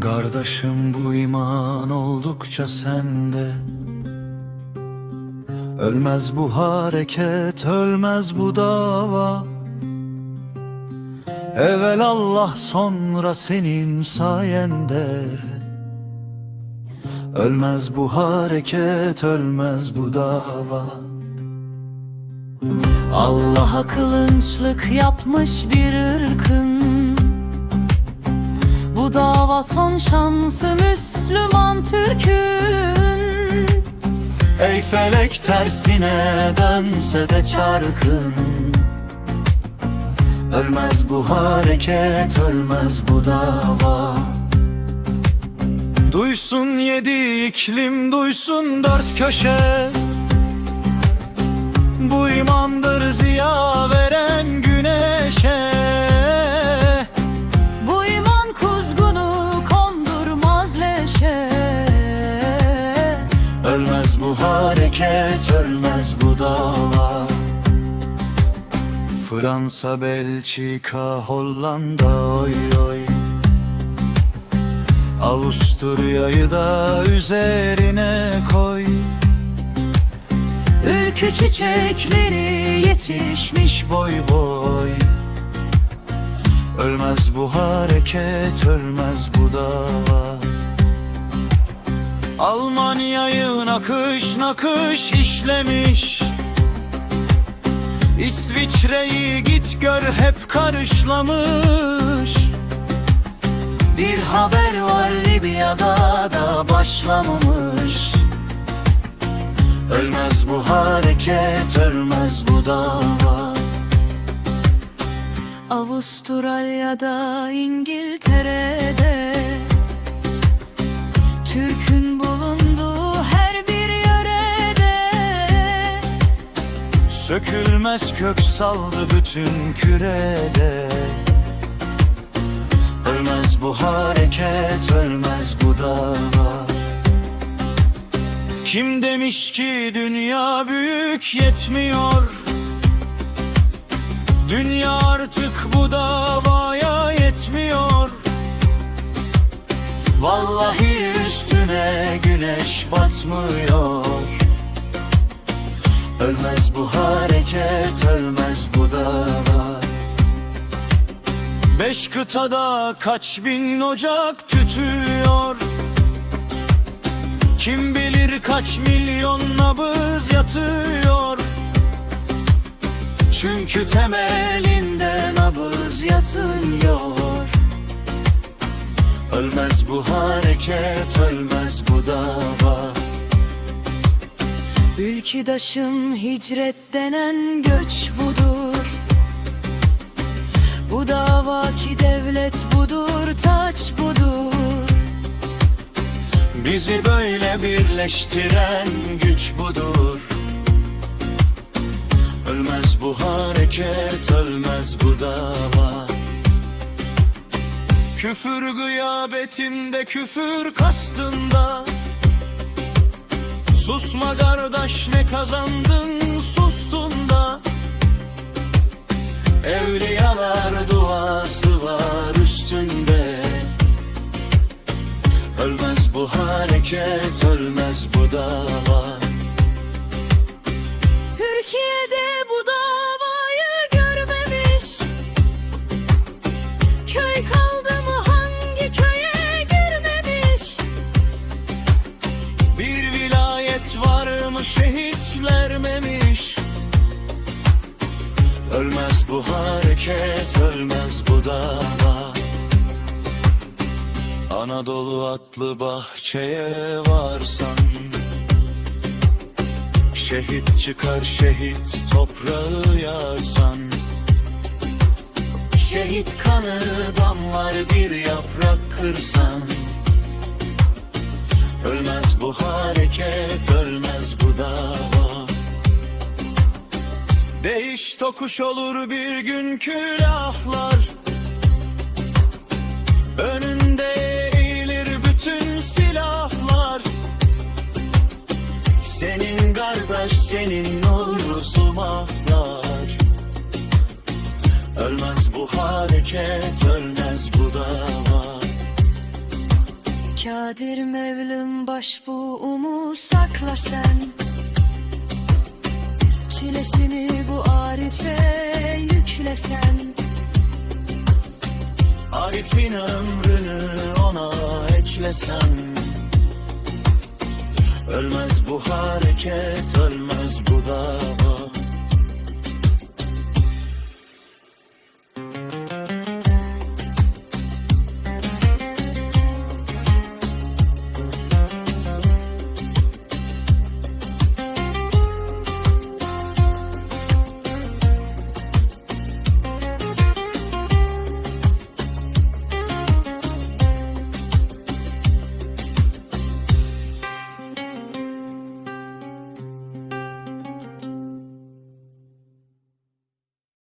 Kardeşim bu iman oldukça sende. Ölmez bu hareket, ölmez bu dava. Evvel Allah sonra senin sayende. Ölmez bu hareket, ölmez bu dava. Allah'a kılınçlık yapmış bir ırkın Son şansı Müslüman Türk'ün Ey felek tersine dönse de çarkın Ölmez bu hareket, ölmez bu dava. Duysun yedi iklim, duysun dört köşe. Bu imandır ziya veren güneşe hareket, ölmez bu dava Fransa, Belçika, Hollanda oy oy. Avusturya'yı da üzerine koy. Ülkü çiçekleri yetişmiş Boy boy. Ölmez bu hareket, ölmez bu dava Almanya'yı nakış nakış işlemiş. İsviçre'yi git gör hep karışlamış. Bir haber var Libya'da da başlamamış. Ölmez bu hareket, ölmez bu dava. Avustralya'da, İngiltere'de Sökülmez kök saldı bütün kürede. Ölmez bu hareket, ölmez bu dava. Kim demiş ki dünya büyük yetmiyor? Dünya artık bu davaya yetmiyor. Vallahi üstüne güneş batmıyor Ölmez bu hareket, ölmez bu dava Beş kıtada kaç bin ocak tütüyor? Kim bilir kaç milyon nabız yatıyor? Çünkü temelinde nabız yatıyor. Ölmez bu hareket, ölmez bu dava Ülküdaşım hicret denen göç budur. Bu davaki devlet budur, taç budur. Bizi böyle birleştiren güç budur. Ölmez bu hareket, ölmez bu dava. Küfür gıyabetinde, küfür kastında Susma kardeş ne kazandın sustun da. Evliyalar duası var üstünde. Ölmez bu hareket, ölmez bu dava. Türkiye'de şehit vermemiş. Ölmez bu hareket, ölmez bu dava Anadolu atlı bahçeye varsan. Şehit çıkar şehit toprağı yarsan. Şehit kanı damlar bir yaprak kırsan Ölmez bu hareket, ölmez bu dava. Değiş tokuş olur bir gün külahlar. Önünde eğilir bütün silahlar. Senin kardeş, senin nurlusu mahlar Ölmez bu hareket, ölmez Kadir Mevlim baş bu umu sakla sen. Çilesini bu Arif'e yüklesen Arif'in ömrünü ona eklesen Ölmez bu hareket, ölmez bu da